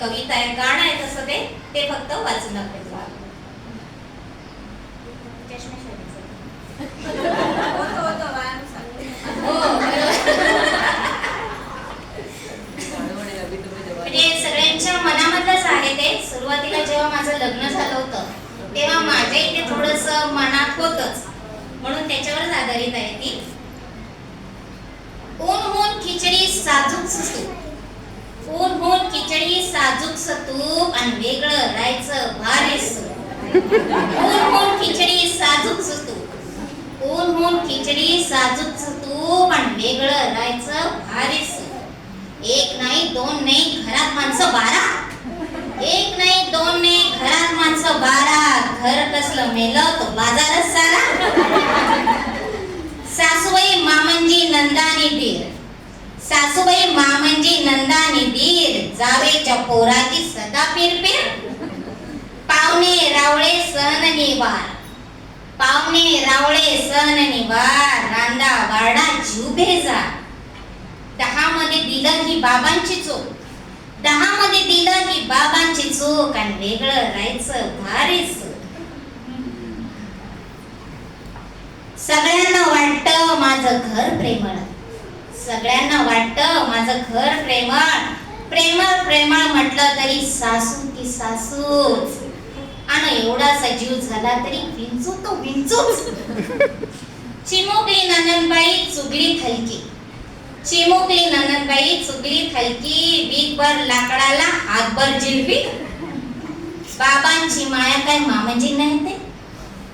कविता आहे गाणं आहे तसं ते ते फक्त वाचू लागते हो, म्हणजे सगळ्यांच्या मनामधलंच आहे ते. सुरुवातीला जेव्हा माझं लग्न झालं होतं तेव्हा माझ्या इथे थोडस मनात होतच. म्हणून त्याच्यावरच आधारित आहे ती. ऊन होऊन खिचडी साजूक सतूप ऊन होऊन खिचडी साजूक सतूप आणि वेगळं राहायचं भारी सूप ऊन होऊन खिचडी साजूक सतूप. ऊन होऊन खिचडी साजूक सतूप आणि वेगळं राहायचं भारी एक नाही दोन नाही घरात माणसं बारा. एक नाही दोन नाही घरात माणसं बारा. घर कसलं मेलं तो बाजारच सारा सासूबाई मामंजी नंदानी दीर सासूबाई मामंजी नंदानी दीर जावेच्या पोराची सदा पिरपिर पावणे रावळे सण निवार. पावणे रावळे सण निवार. रांदा वाडा जीव भेजा दहा मध्ये दिलं ही बाबांची चूक. दहा मध्ये दिलं ही बाबांची चूक आणि वेगळं राहायचं भारी सगळ्यांना वाटतं माझं घर प्रेमळ. सगळ्यांना वाटतं माझं घर प्रेमळ. प्रेमळ प्रेमळ म्हटलं तरी सासू की सासूच आणि एवढासा जीव झाला तरी विंचू तो विंचूच. चिमुकली नंदनबाई चुगली थलकी. चिमुकली नंदनबाई चुगली थलकी वीकभर लाकडाला हातभर जिलबी. बाबांची माया काय मामांजींना येते?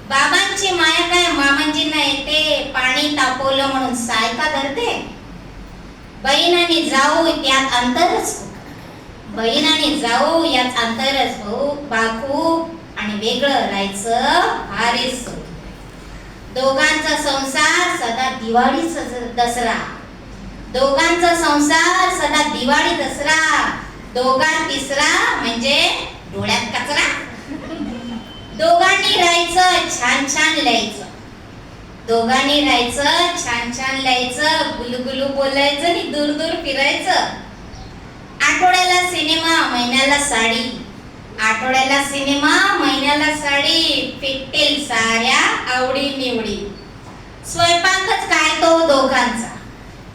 बाबांची माया काय मामांजींना येते? पाणी तापवलं म्हणून सायका धरते? बहिणाने जाऊ त्यात अंतरच. बहिणाने जाऊ यात अंतरच भाऊ बाकू आणि वेगळं राहायचं भारी दोघांचा संसार सदा दिवाळी दसरा. दोघांचा संसार सदा दिवाळी दसरा. दोघां तिसरा म्हणजे डोळ्यात कचरा. दोघांनी राहायचं छान छान लिहायचं. दोघांनी राहायचं छान छान लिहायचं गुलगुलू बोलायचं आणि दूर दूर फिरायचं. सिनेमा महिन्याला साडी. आठवड्याला सिनेमा महिन्याला साडी. फिटतील साऱ्या आवडी निवडी स्वयंपाकच काय तो दोघांचा?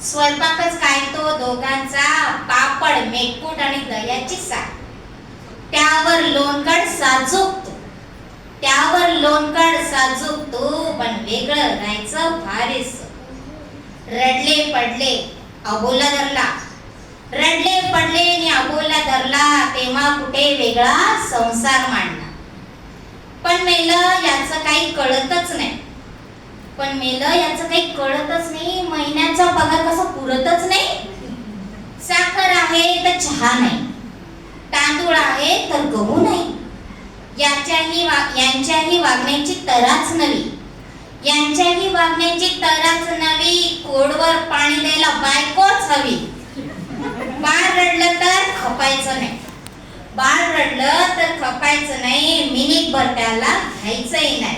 स्वयंपाकच काय तो दोघांचा? पापड मेटकूट आणि दह्याची साय त्यावर लोणकड साजूक त्यावर लोणकड साजूक तूप पण वेगळं राहायचं भारीस रडले पडले अबोला धरला. रडले पडले आणि अबोला धरला तेव्हा कुठे वेगळा संसार मांडला. पण मेलं याचं काही कळतच नाही. पण मेलं याचं काही कळतच नाही महिन्याचा पगार कसा पुरतच नाही. साखर आहे तर चहा नाही. तांदूळ आहे तर गहू नाही. याच्याही वा- यांच्याही वागण्याची तराच नवी. यांच्याही वागण्याची तराच नवी कोडवर पाणी द्यायला बायकोच हवी. बाळ रडलं तर खपायचं नाही. बाळ रडलं तर खपायचं नाही. मिनिट भर त्याला घ्यायचंही नाही.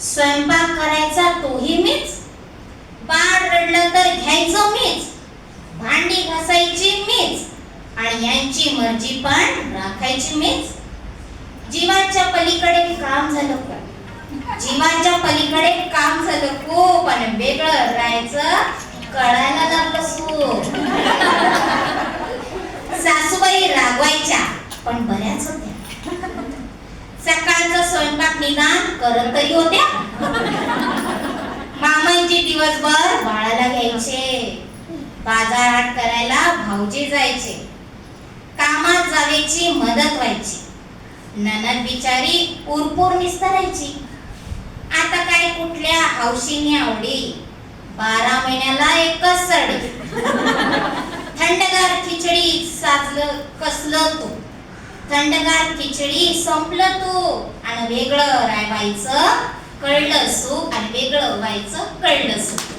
स्वयंपाक करायचा तोही मीच. बाळ रडलं तर घ्यायचं मीच. भांडी घासायची मीच. आणि यांची मर्जी पण राखायची मीच. जीवाच्या पलीकडे काम झालं खूप. जीवाच्या पलीकडे काम झालं खूप. आणि वेगळं राहायचं कळायला लागलं खूप सासूबाई रागवायच्या पण बऱ्याच होत्या सकाळचा स्वयंपाक निदान करत तरी होत्या. मामांचे दिवसभर बाळाला घ्यायचे. बाजार हाट करायला भाऊजी जायचे. कामात जावेची मदत व्हायची. ननद बिचारी उरपूर निस्तरायची. आता काय कुठल्या हौशीने आवडी? बारा महिन्याला एकच सरडी थंडगार खिचडी साजलं कसलं तू थंडगार खिचडी संपलं तू. आणि वेगळं रायवायचं कळलं सूप आणि वेगळं व्हायचं कळलं सूप